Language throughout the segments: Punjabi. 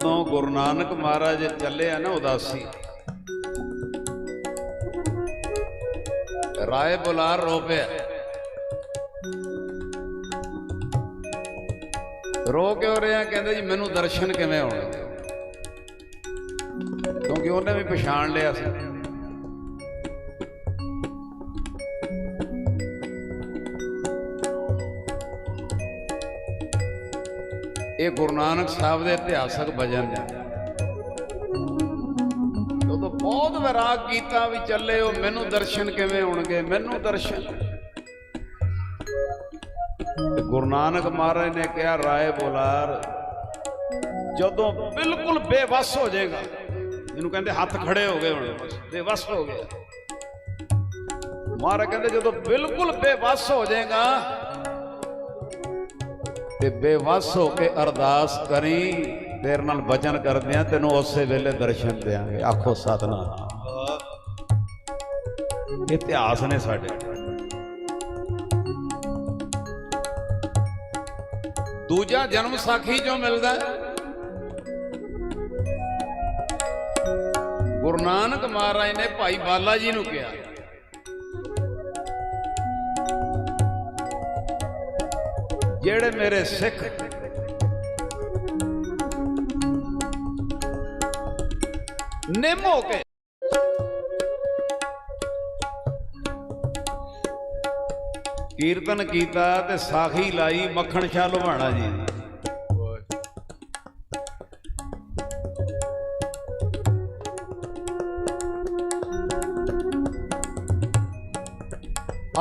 ਤੋਂ ਗੁਰੂ ਨਾਨਕ ਮਹਾਰਾਜ ਚੱਲੇ ਆ ਨਾ ਉਦਾਸੀ। ਰਾਏ ਬੁਲਾਰ ਰੋ ਪਿਆ ਰੋ ਕਿਉਂ ਰਿਹਾ ਕਹਿੰਦੇ ਜੀ, ਮੈਨੂੰ ਦਰਸ਼ਨ ਕਿਵੇਂ ਆਉਣਗੇ ਕਿਉਂਕਿ ਉਹਨੇ ਵੀ ਪਛਾਣ ਲਿਆ ਸੀ। ਇਹ ਗੁਰੂ ਨਾਨਕ ਸਾਹਿਬ ਦੇ ਇਤਿਹਾਸਕ ਭਜਨ ਨੇ। ਜਦੋਂ ਬਹੁਤ ਵਿਰਾਗ ਕੀਤਾ ਵੀ ਚੱਲੇ, ਉਹ ਮੈਨੂੰ ਦਰਸ਼ਨ ਕਿਵੇਂ ਹੋਣਗੇ? ਮੈਨੂੰ ਦਰਸ਼ਨ। ਗੁਰੂ ਨਾਨਕ ਮਹਾਰਾਜ ਨੇ ਕਿਹਾ, ਰਾਏ ਬੋਲਾਰ, ਜਦੋਂ ਬਿਲਕੁਲ ਬੇਵਸ ਹੋ ਜਾਏਗਾ। ਇਹਨੂੰ ਕਹਿੰਦੇ ਹੱਥ ਖੜੇ ਹੋ ਗਏ ਹੁਣ। ਬਸ ਬੇਵਸ ਹੋ ਗਿਆ ਮਹਾਰਾਜ ਕਹਿੰਦੇ, ਜਦੋਂ ਬਿਲਕੁਲ ਬੇਵਸ ਹੋ ਜਾਏਗਾ ਤੇ ਬੇਵਸ ਹੋ ਕੇ ਅਰਦਾਸ ਕਰੀ ਤੇਰੇ ਨਾਲ ਵਚਨ ਕਰਦੇ ਆ, ਤੈਨੂੰ ਉਸੇ ਵੇਲੇ ਦਰਸ਼ਨ ਦੇਾਂਗੇ ਆਖੋ ਸਤਨਾਮ। ਇਤਿਹਾਸ ਨੇ ਸਾਡੇ। ਦੂਜਾ ਜਨਮ ਸਾਖੀ ਜੋ ਮਿਲਦਾ ਗੁਰੂ ਨਾਨਕ ਮਹਾਰਾਜ ਨੇ ਭਾਈ ਬਾਲਾ ਜੀ ਨੂੰ ਕਿਹਾ। ਜਿਹੜੇ ਮੇਰੇ ਸਿੱਖ। ਨਿੰਮ ਹੋ ਕੇ। ਕੀਰਤਨ ਕੀਤਾ ਤੇ ਸਾਖੀ ਲਾਈ ਮੱਖਣ ਸ਼ਾਹ ਲੁਹਾਣਾ ਜੀ।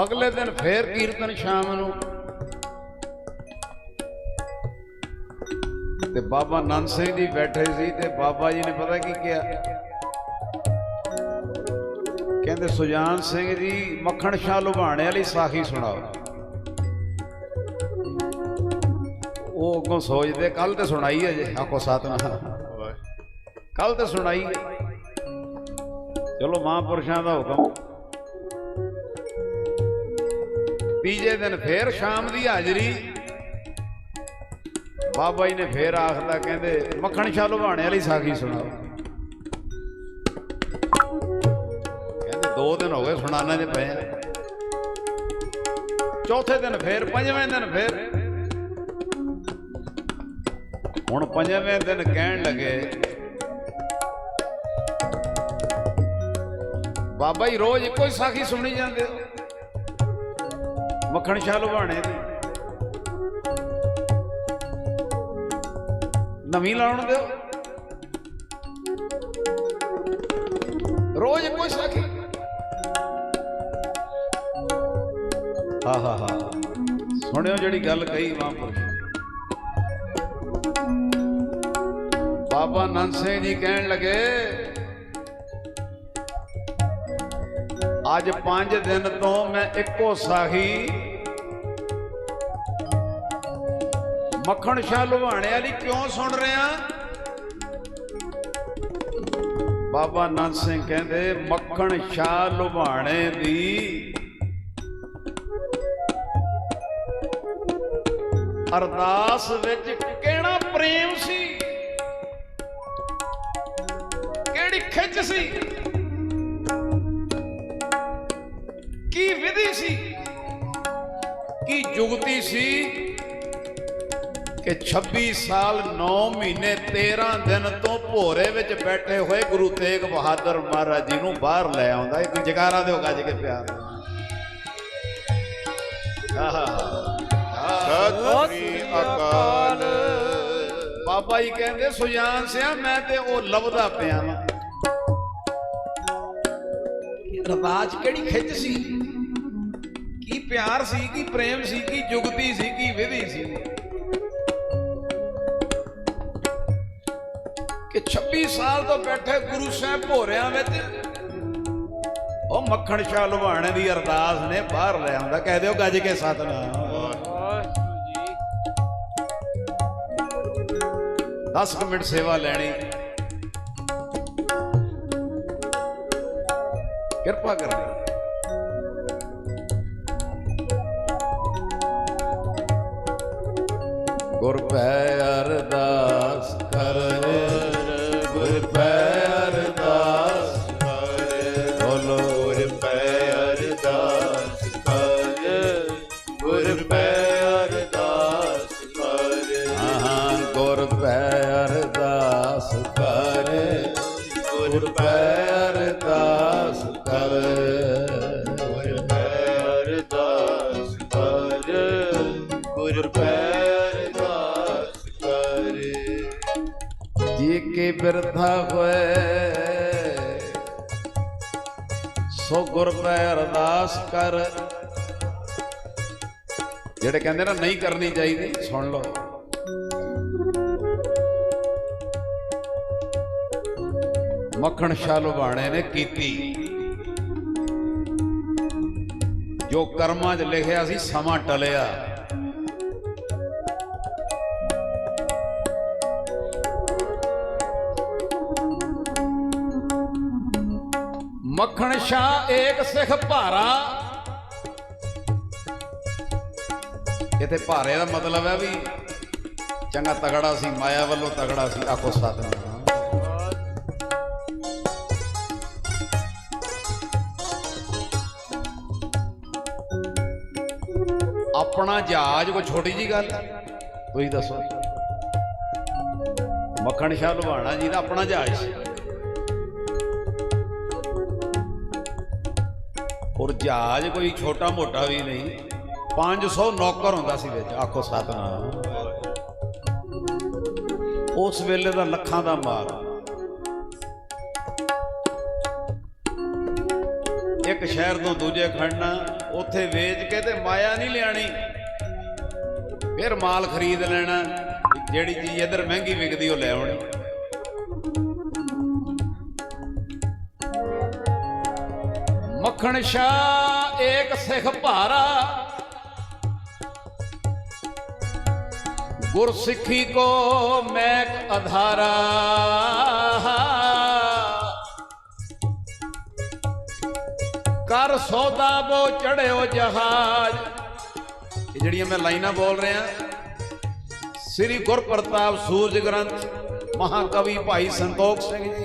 ਅਗਲੇ ਦਿਨ ਫੇਰ ਕੀਰਤਨ ਸ਼ਾਮ ਨੂੰ। ਤੇ ਬਾਬਾ ਨੰਦ ਸਿੰਘ ਜੀ ਬੈਠੇ ਸੀ ਤੇ ਬਾਬਾ ਜੀ ਨੇ ਪਤਾ ਕੀ ਕਿਹਾ? ਕਹਿੰਦੇ, ਸੁਜਾਨ ਸਿੰਘ ਜੀ, ਮੱਖਣ ਸ਼ਾਹ ਲੁਭਾਣੇ ਵਾਲੀ ਸਾਖੀ ਸੁਣਾਓ। ਉਹ ਅੱਗੋਂ ਸੋਚਦੇ ਕੱਲ ਤੇ ਸੁਣਾਈ ਅਜੇ ਆਖੋ, ਸਤਨਾਮ। ਕੱਲ ਤੇ ਸੁਣਾਈ ਚਲੋ, ਮਹਾਂਪੁਰਸ਼ਾਂ ਦਾ ਹੁਕਮ। ਤੀਜੇ ਦਿਨ ਫੇਰ ਸ਼ਾਮ ਦੀ ਹਾਜ਼ਰੀ। ਬਾਬਾ ਜੀ ਨੇ ਫੇਰ ਆਖਦਾ, ਕਹਿੰਦੇ, ਮੱਖਣ ਸ਼ਾਹ ਲੁਹਾਣੇ ਵਾਲੀ ਸਾਖੀ ਸੁਣਾਓ। ਕਹਿੰਦੇ, ਦੋ ਦਿਨ ਹੋ ਗਏ ਸੁਣਾਣਾ ਜੇ ਪਏ ਚੌਥੇ ਦਿਨ ਫੇਰ, ਪੰਜਵੇਂ ਦਿਨ ਫੇਰ। ਹੁਣ ਪੰਜਵੇਂ ਦਿਨ ਕਹਿਣ ਲੱਗੇ, ਬਾਬਾ ਜੀ ਰੋਜ਼ ਇੱਕੋ ਹੀ ਸਾਖੀ ਸੁਣੀ ਜਾਂਦੇ ਮੱਖਣ ਸ਼ਾਹ ਲੁਹਾਣੇ ਦੀ। ਨਵੀਂ ਲਾਉਣ ਦਿਓ। ਰੋਜ਼ ਕੋਈ ਸਾਖੀ ਹਾ ਹਾ ਹਾ। ਸੁਣਿਓ ਜਿਹੜੀ ਗੱਲ ਕਹੀ ਮਹਾਂਪੁਰਸ਼ ਬਾਬਾ ਨੰਦ ਸਿੰਘ ਜੀ ਕਹਿਣ ਲੱਗੇ, ਅੱਜ 5 ਦਿਨ ਤੋਂ ਮੈਂ ਇੱਕੋ ਸਾਖੀ ਮੱਖਣ ਸ਼ਾਹ ਲੁਹਾਣੇ ਵਾਲੀ ਕਿਉਂ ਸੁਣ ਰਿਹਾ ਬਾਬਾ ਨੰਦ ਸਿੰਘ ਕਹਿੰਦੇ, ਮੱਖਣ ਸ਼ਾਹ ਲੁਹਾਣੇ ਦੀ ਅਰਦਾਸ ਵਿੱਚ ਕਿਹੜਾ ਪ੍ਰੇਮ ਸੀ? ਕਿਹੜੀ ਖਿੱਚ ਸੀ? ਕੀ ਵਿਧੀ ਸੀ? ਕੀ ਜੁਗਤੀ ਸੀ? ਕਿ 26 ਸਾਲ 9 ਮਹੀਨੇ 13 ਦਿਨ ਤੋਂ ਭੋਰੇ ਵਿੱਚ ਬੈਠੇ ਹੋਏ ਗੁਰੂ ਤੇਗ ਬਹਾਦਰ ਮਹਾਰਾਜ ਜੀ ਨੂੰ ਬਾਹਰ ਲੈ ਆਉਂਦਾ। ਇੱਕ ਜਗਾਰਾ ਦਿਓ ਗੱਜ ਕੇ ਪਿਆਰ ਆਹਾ। ਸਤਿ ਸ੍ਰੀ ਅਕਾਲ। ਬਾਬਾ ਜੀ ਕਹਿੰਦੇ ਸੁਜਾਨ ਸਿਆ ਮੈਂ ਤੇ ਉਹ ਲੱਭਦਾ ਪਿਆ ਵਾਂ। ਰਵਾਜ ਕਿਹੜੀ ਖਿੱਚ ਸੀ? ਕੀ ਪਿਆਰ ਸੀ ਕੀ ਪ੍ਰੇਮ ਸੀ ਕੀ ਜੁਗਤੀ ਸੀ ਕੀ ਵਿਧੀ ਸੀ? 26 ਸਾਲ ਤੋਂ ਬੈਠੇ ਗੁਰੂ ਸਾਹਿਬ ਭੋਰਿਆਂ ਵਿੱਚ। ਉਹ ਮੱਖਣ ਸ਼ਾਹ ਲੁਹਾਣੇ ਦੀ ਅਰਦਾਸ ਨੇ ਬਾਹਰ ਲੈ ਆਉਂਦਾ। ਕਹਿ ਦਿਓ ਗੱਜ ਕੇ ਸਤਨਾਮ। 10 ਮਿੰਟ ਸੇਵਾ ਲੈਣੀ। ਕਿਰਪਾ ਕਰਨੀ। ਗੁਰ ਪੈ ਅਰਦਾਸ ਗੁਰ ਪੈ ਅਰਦਾਸ ਕਰ। ਜੀ ਕੇ ਬਿਰਥਾ ਹੋਏ, ਸੋ ਗੁਰ ਪੈ ਅਰਦਾਸ ਕਰ। ਜਿਹੜੇ ਕਹਿੰਦੇ ਨਾ, ਨਹੀਂ ਕਰਨੀ ਚਾਹੀਦੀ, ਸੁਣ ਲਓ। ਮੱਖਣ ਸ਼ਾਹ ਲੁਬਾਣੇ ਨੇ ਕੀਤੀ। ਜੋ ਕਰਮਾਂ 'ਚ ਲਿਖਿਆ ਸੀ, ਸਮਾਂ ਟਲਿਆ। ਮੱਖਣ ਸ਼ਾਹ ਏਕ ਸਿੱਖ ਭਾਰਾ। ਇਥੇ ਭਾਰੇ ਦਾ ਮਤਲਬ ਹੈ ਵੀ ਚੰਗਾ ਤਗੜਾ ਸੀ, ਮਾਇਆ ਵੱਲੋਂ ਤਗੜਾ ਸੀ, ਆਖੋ ਸਤਨਾਮ। ਆਪਣਾ ਜਹਾਜ਼ ਕੋਈ ਛੋਟੀ ਜੀ ਗੱਲ ਹੈ? ਤੁਸੀਂ ਦੱਸੋ। ਮੱਖਣ ਸ਼ਾਹ ਲੁਬਾਣਾ ਜੀ ਦਾ ਆਪਣਾ ਜਹਾਜ਼ ਸੀ। ਔਰ ਜਹਾਜ਼ ਕੋਈ ਛੋਟਾ ਮੋਟਾ ਵੀ ਨਹੀਂ। 500 ਨੌਕਰ ਹੁੰਦਾ ਸੀ ਵਿੱਚ, ਆਖੋ ਸਤਨਾਮ। ਉਸ ਵੇਲੇ ਦਾ ਲੱਖਾਂ ਦਾ ਮਾਲ। ਇੱਕ ਸ਼ਹਿਰ ਤੋਂ ਦੂਜੇ ਖੜਨਾ, ਉੱਥੇ ਵੇਚ ਕੇ ਤੇ ਮਾਇਆ ਨਹੀਂ ਲਿਆਣੀ ਫਿਰ ਮਾਲ ਖਰੀਦ ਲੈਣਾ, ਜਿਹੜੀ ਚੀਜ਼ ਇੱਧਰ ਮਹਿੰਗੀ ਵਿਕਦੀ ਉਹ ਲੈ ਆਉਣੀ। ਮੱਖਣ ਸ਼ਾਹ ਏਕ ਸਿੱਖ ਭਾਰਾ। ਗੁਰ ਸਿੱਖੀ ਕੋ ਮੈਕ ਅਧਾਰਾ। ਕਰ ਸੌਦਾ ਬੋ ਚੜਿਓ ਜਹਾਜ਼। ਇਹ ਜਿਹੜੀਆਂ ਮੈਂ ਲਾਈਨਾਂ ਬੋਲ ਰਿਹਾ, ਸ੍ਰੀ ਗੁਰਪ੍ਰਤਾਪ ਸੂਰਜ ਗ੍ਰੰਥ, ਮਹਾਕਵੀ ਭਾਈ ਸੰਤੋਖ ਸਿੰਘ ਜੀ।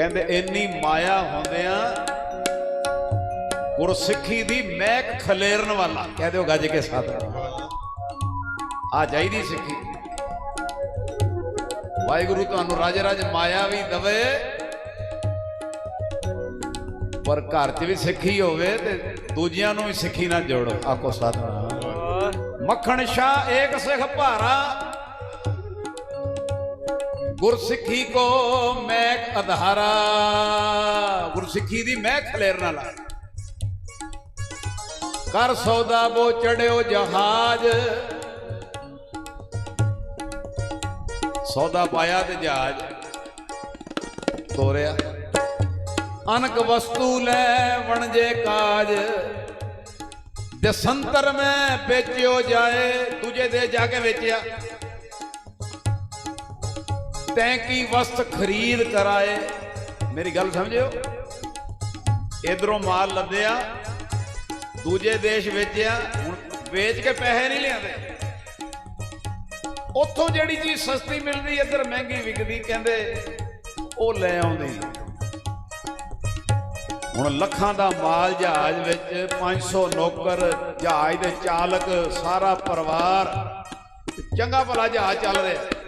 ਕਹਿੰਦੇ, ਇੰਨੀ ਮਾਇਆ ਹੁੰਦਿਆਂ ਗੁਰਸਿੱਖੀ ਦੀ ਮਹਿਕ ਖਲੇਰਨ ਵਾਲਾ। ਕਹਿ ਦਿਓ ਗੱਜ ਕੇ ਸਾਥ ਆ ਜਾਈਦੀ ਸਿੱਖੀ। ਵਾਹਿਗੁਰੂ ਤੁਹਾਨੂੰ ਰਾਜੇ ਰਾਜ ਮਾਇਆ ਵੀ ਦਵੇ, ਪਰ ਘਰ 'ਚ ਵੀ ਸਿੱਖੀ ਹੋਵੇ ਤੇ ਦੂਜਿਆਂ ਨੂੰ ਵੀ ਸਿੱਖੀ ਨਾਲ ਜੋੜੋ। ਆਖੋ ਸਤਨਾਮ ਮੱਖਣ ਸ਼ਾਹ ਏਕ ਸਿੱਖ ਭਾਰਾ ਗੁਰਸਿੱਖੀ ਕੋ ਮੈਕ ਅਧਾਰਾ। ਗੁਰਸਿੱਖੀ ਦੀ ਮਹਿਕ ਖਲੇਰਨ ਵਾਲਾ ਕਰ ਸੌਦਾ ਬੋ ਚੜਿਓ ਜਹਾਜ਼। ਸੌਦਾ ਪਾਇਆ ਤੇ ਜਹਾਜ਼। ਤੋਰਿਆ। ਅਨਕ ਵਸਤੂ ਲੈ ਵਣਜੇ ਕਾਜ। ਦੇ ਸੰਤਰ ਮੈਂ ਵੇਚਿਓ ਜਾਏ, ਦੂਜੇ ਦੇ ਜਾ ਕੇ ਵੇਚਿਆ। ਤੈਂ ਕੀ ਵਸਤ ਖਰੀਦ ਕਰਾਏ? ਮੇਰੀ ਗੱਲ ਸਮਝਿਓ? ਇਧਰੋਂ ਮਾਲ ਲੱਦਿਆ, ਦੂਜੇ ਦੇਸ਼ ਵੇਚਿਆ, ਹੁਣ ਵੇਚ ਕੇ ਪੈਸੇ ਨਹੀਂ ਲਿਆਂਦੇ। ਉੱਥੋਂ ਜਿਹੜੀ ਚੀਜ਼ ਸਸਤੀ ਮਿਲਦੀ, ਇੱਧਰ ਮਹਿੰਗੀ ਵਿਕਦੀ, ਕਹਿੰਦੇ ਉਹ ਲੈ ਆਉਂਦੇ। ਹੁਣ ਲੱਖਾਂ ਦਾ ਮਾਲ ਜਹਾਜ਼ ਵਿੱਚ 500 ਨੌਕਰ, ਜਹਾਜ਼ ਦੇ ਚਾਲਕ, ਸਾਰਾ ਪਰਿਵਾਰ, ਚੰਗਾ ਭਲਾ ਜਹਾਜ਼ ਚੱਲ ਰਿਹਾ।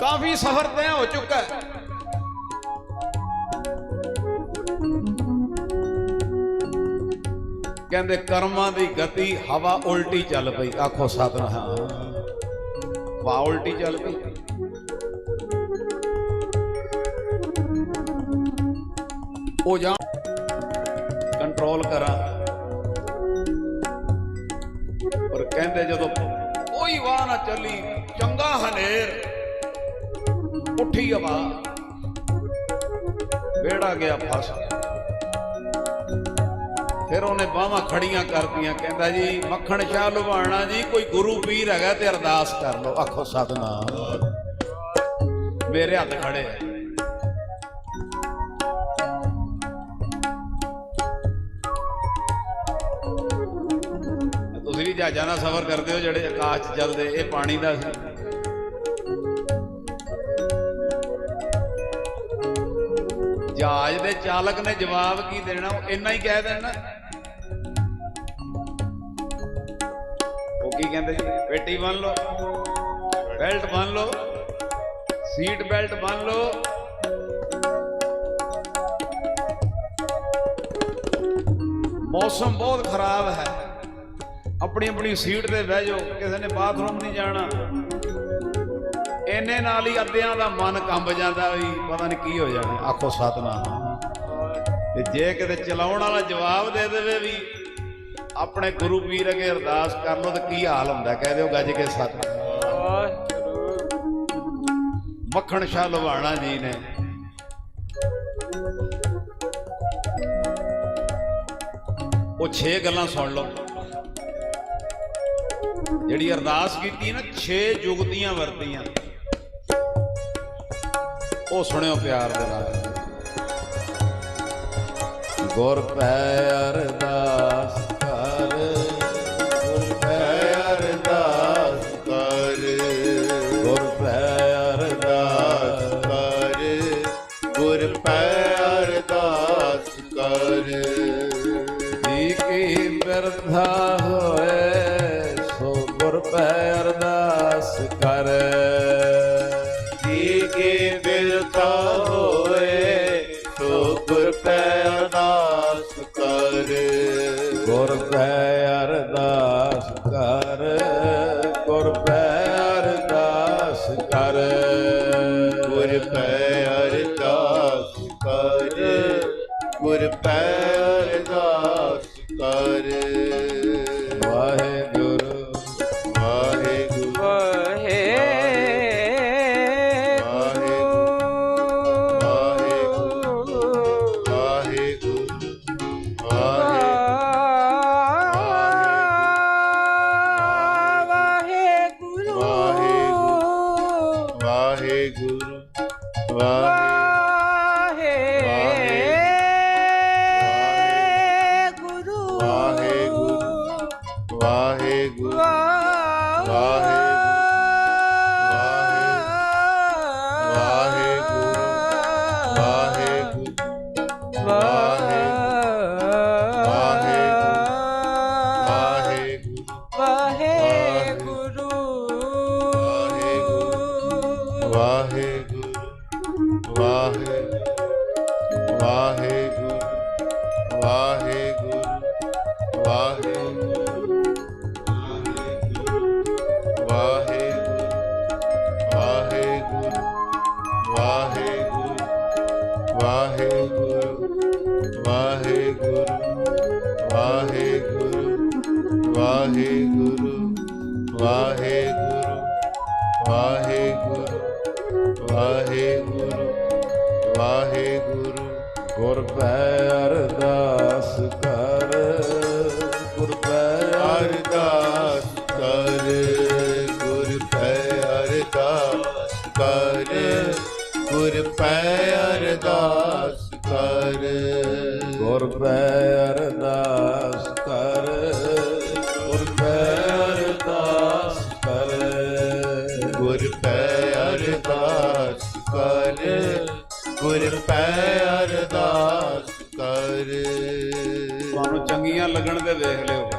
ਕਾਫੀ ਸਫ਼ਰ ਤੈਅ ਹੋ ਚੁੱਕਾ ਹੈ। ਕਹਿੰਦੇ ਕਰਮਾਂ ਦੀ ਗਤੀ ਹਵਾ ਉਲਟੀ ਚੱਲ ਪਈ। ਆਖੋ ਸਤਨਾਮ। ਹਵਾ ਉਲਟੀ ਚੱਲ ਪਈ। ਉਹ ਜਾਂ ਕੰਟਰੋਲ ਕਰਾਂ। ਪਰ ਜਦੋਂ ਕੋਈ ਵਾਹ ਨਾ ਚੱਲੀ, ਚੰਗਾ ਹਨੇਰ ਉੱਠੀ ਹਵਾ ਬੇੜਾ ਗਿਆ ਫਸ ਫਿਰ ਉਹਨੇ ਬਾਹਾਂ ਖੜੀਆਂ ਕਰਤੀਆਂ, ਕਹਿੰਦਾ ਜੀ, ਮੱਖਣ ਸ਼ਾਹ ਲੁਬਾਣਾ ਜੀ, ਕੋਈ ਗੁਰੂ ਪੀਰ ਹੈਗਾ ਤੇ ਅਰਦਾਸ ਕਰ ਲਓ। ਆਖੋ, ਸਤਨਾਮ। ਮੇਰੇ ਹੱਥ ਖੜੇ ਜਹਾਜ਼ਾਂ ਦਾ ਸਫ਼ਰ ਕਰਦੇ ਹੋ ਜਿਹੜੇ ਆਕਾਸ਼ 'ਚ ਚੱਲਦੇ, ਇਹ ਪਾਣੀ ਦਾ ਸੀ। ਜਹਾਜ਼ ਦੇ ਚਾਲਕ ਨੇ ਜਵਾਬ ਕੀ ਦੇਣਾ, ਉਹ ਇੰਨਾ ਹੀ ਕਹਿ ਦੇਣਾ। ਉਹ ਕੀ ਕਹਿੰਦੇ? ਜੀ ਪੇਟੀ ਬੰਨ ਲਓ, ਬੈਲਟ ਬੰਨ ਲਓ, ਸੀਟ ਬੈਲਟ ਬੰਨ ਲਓ। ਮੌਸਮ ਬਹੁਤ ਖਰਾਬ ਹੈ। ਆਪਣੀ ਆਪਣੀ ਸੀਟ ਤੇ ਬਹਿ ਜਾਓ, ਕਿਸੇ ਨੇ ਬਾਥਰੂਮ ਨਹੀਂ ਜਾਣਾ। ਇੰਨੇ ਨਾਲ ਹੀ ਅੱਧਿਆਂ ਦਾ ਮਨ ਕੰਬ ਜਾਂਦਾ ਵੀ ਪਤਾ ਨਹੀਂ ਕੀ ਹੋ ਜਾਣਾ। ਆਖੋ ਸਤਨਾਮ। ਤੇ ਜੇ ਕਿਤੇ ਚਲਾਉਣ ਵਾਲਾ ਜਵਾਬ ਦੇ ਦੇਵੇ ਵੀ ਆਪਣੇ ਗੁਰੂ ਪੀਰ ਅਗੇ ਅਰਦਾਸ ਕਰ ਲਓ ਤਾਂ ਕੀ ਹਾਲ ਹੁੰਦਾ? ਕਹਿ ਦਿਓ ਗੱਜ ਕੇ ਸਤਨਾਮ। ਮੱਖਣ ਸ਼ਾਹ ਲਵਾਣਾ ਜੀ ਨੇ ਉਹ 6 ਗੱਲਾਂ ਸੁਣ ਲਓ। ਜਿਹੜੀ ਅਰਦਾਸ ਕੀਤੀ ਨਾ 6 ਜੁਗਤੀਆਂ ਵਰਤੀਆਂ। ਉਹ ਸੁਣਿਓ ਪਿਆਰ ਦੇ ਨਾਲ। ਗੁਰ ਪੈ ਅਰਦਾਸ। ਗੁਰ ਪੈ ਵਾਹਿਗੁਰੂ ਵਾਹਿਗੁਰੂ ਵਾਹਿਗੁਰੂ ਵਾਹਿਗੁਰੂ ਵਾਹਿਗੁਰੂ ਵਾਹਿਗੁਰੂ ਵਾਹਿਗੁਰੂ ਵਾਹਿਗੁਰੂ ਵਾਹਿਗੁਰੂ ਵਾਹਿਗੁਰੂ ਵਾਹਿਗੁਰੂ ਵਾਹਿਗੁਰੂ ਵਾਹਿਗੁਰੂ ਅਰਦਾਸ ਕਰ। ਗੁਰ ਪੈ ਅਰਦਾਸ ਕਰ। ਗੁਰ ਪੈ ਅਰਦਾਸ ਕਰ। ਗੁਰ ਪੈ ਅਰਦਾਸ ਕਰ। ਗੁਰ ਪੈ ਅਰਦਾਸ ਕਰ। ਤੁਹਾਨੂੰ ਚੰਗੀਆਂ ਲੱਗਣ ਤੇ ਵੇਖ ਲਿਓ।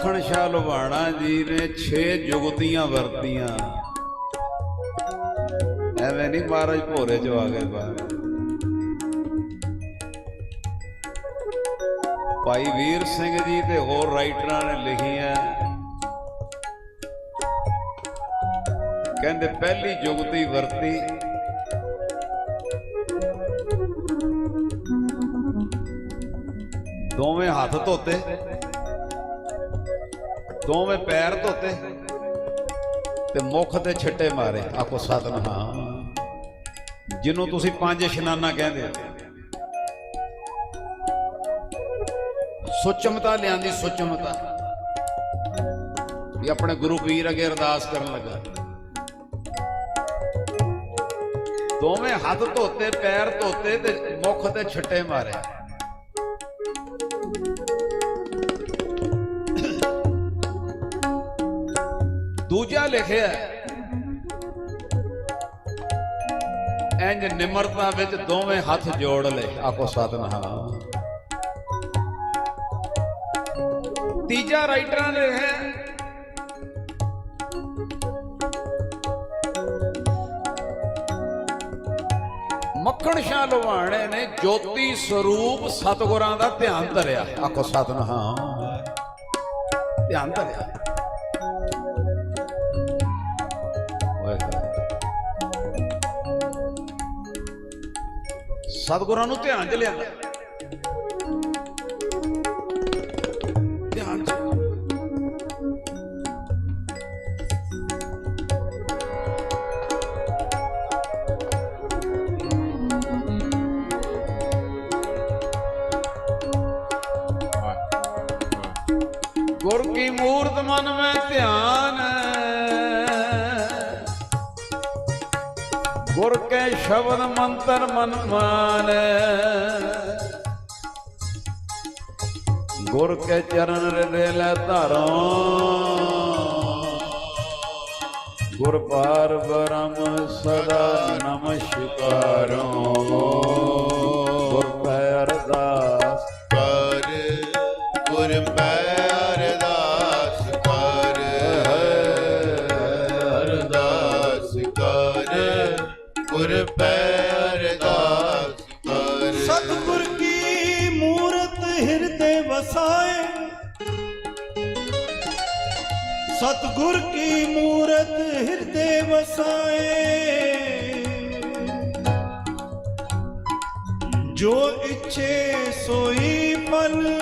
ਮੱਖਣ ਸ਼ਾਹ ਲੁਬਾਣਾ ਜੀ ਨੇ 6 ਜੁਗਤੀਆਂ ਵਰਤੀਆਂ। ਐਵੇਂ ਨਹੀਂ ਮਹਾਰਾਜ ਭੋਰੇ ਚ ਆ ਗਏ ਬਾਹਰ। ਭਾਈ ਵੀਰ ਸਿੰਘ ਜੀ ਤੇ ਹੋਰ ਰਾਈਟਰਾਂ ਨੇ ਲਿਖੀਆਂ। ਕਹਿੰਦੇ ਪਹਿਲੀ ਜੁਗਤੀ ਵਰਤੀ। ਦੋਵੇਂ ਹੱਥ ਧੋਤੇ। ਦੋਵੇਂ ਪੈਰ ਧੋਤੇ ਤੇ ਮੁਖ ਤੇ ਛਿੱਟੇ ਮਾਰੇ। ਆਖੋ, ਸਤਨਾਮ। ਜਿਹਨੂੰ ਤੁਸੀਂ ਪੰਜ ਇਸ਼ਨਾਨਾ ਕਹਿੰਦੇ ਹੋ। ਸੁਚਮਤਾ ਲਿਆਂਦੀ, ਸੁਚਮਤਾ। ਵੀ ਆਪਣੇ ਗੁਰੂ ਪੀਰ ਅਗੇ ਅਰਦਾਸ ਕਰਨ ਲੱਗਾ। ਦੋਵੇਂ ਹੱਥ ਧੋਤੇ, ਪੈਰ ਧੋਤੇ ਤੇ ਮੁਖ ਤੇ ਛਿੱਟੇ ਮਾਰੇ। ਦੂਜਾ ਲਿਖਿਆ ਇੰਜ ਨਿਮਰਤਾ ਵਿੱਚ ਦੋਵੇਂ ਹੱਥ ਜੋੜ ਲਏ। ਆਖੋ ਸਤਨਾਮ। ਤੀਜਾ ਰਾਈਟਰਾਂ ਨੇ ਹੈ। ਮੱਖਣ ਸ਼ਾਹ ਲਵਾਣੇ ਨੇ ਜੋਤੀ ਸਰੂਪ ਸਤਗੁਰਾਂ ਦਾ ਧਿਆਨ ਧਰਿਆ। ਆਖੋ ਸਤਨਾਮ। ਧਿਆਨ ਧਰਿਆ। ਸਤਗੁਰਾਂ ਨੂੰ ਧਿਆਨ ਚ ਲਿਆ ਗੁਰ ਕੇ ਸ਼ਬਦ ਮੰਤਰ ਮਨ ਮਾਨ ਗੁਰ ਕੇ ਚਰਨ ਹਿਰਦੇ ਲੈ ਧਾਰੋ। ਗੁਰ ਪਾਰ ਬ੍ਰਹਮ ਸਦਾ ਨਮਸਕਾਰੋ। ਵਸਾਏ। ਸਤਿਗੁਰ ਕੀ ਮੂਰਤ ਹਿਰਦੇ ਵਸਾਏ। ਜੋ ਇੱਛੇ ਸੋਈ ਫਲ